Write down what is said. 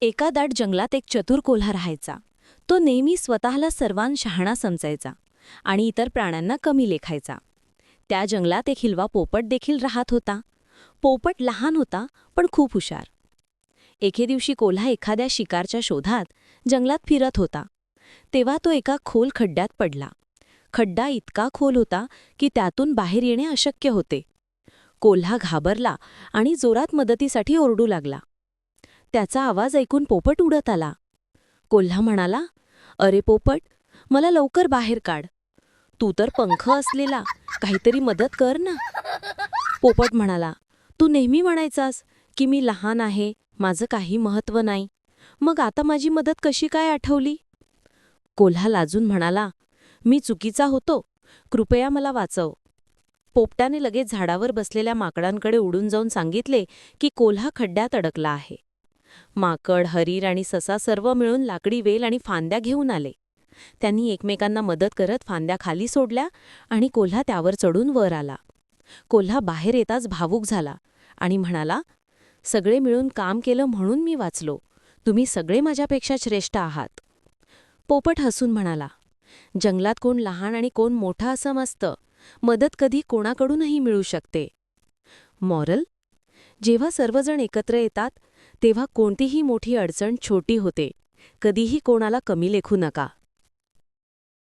एका दाट जंगलात एक चतुर कोल्हा राहायचा. तो नेहमी स्वतःला सर्वां शहाणा समजायचा आणि इतर प्राण्यांना कमी लेखायचा. त्या जंगलात एक हिलवा पोपट देखील राहत होता. पोपट लहान होता पण खूप हुशार. एके दिवशी कोल्हा एखाद्या शिकारच्या शोधात जंगलात फिरत होता. तेव्हा तो एका खोल खड्ड्यात पडला. खड्डा इतका खोल होता की त्यातून बाहेर येणे अशक्य होते. कोल्हा घाबरला आणि जोरात मदतीसाठी ओरडू लागला. त्याचा आवाज ऐकून पोपट उडत आला. कोल्हा म्हणाला अरे पोपट मला लवकर बाहेर काढ. तू तर पंख असलेला काहीतरी मदत कर ना. पोपट म्हणाला तू नेहमी म्हणायचास की मी लहान आहे माझं काही महत्त्व नाही. मग आता माझी मदत कशी काय आठवली? कोल्हा लाजून म्हणाला मी चुकीचा होतो. कृपया मला वाचव. पोपटाने लगेच झाडावर बसलेल्या माकडांकडे उडून जाऊन सांगितले की कोल्हा खड्ड्यात अडकला आहे. माकड हरीर आणि ससा सर्व मिळून लाकडी वेल आणि फांद्या घेऊन आले. त्यांनी एकमेकांना मदत करत फांद्या खाली सोडल्या आणि कोल्हा त्यावर चढून वर आला. कोल्हा बाहेर येताच भावूक झाला आणि म्हणाला सगळे मिळून काम केलं म्हणून मी वाचलो. तुम्ही सगळे माझ्यापेक्षा श्रेष्ठ आहात. पोपट हसून म्हणाला जंगलात कोण लहान आणि कोण मोठा असं असतं मदत कधी कोणाकडूनही मिळू शकते. मॉरल जेव्हा सर्वजण एकत्र येतात तेव्हा कोणतीही मोठी अडचण छोटी होते. कधीही कोणाला कमी लेखू नका.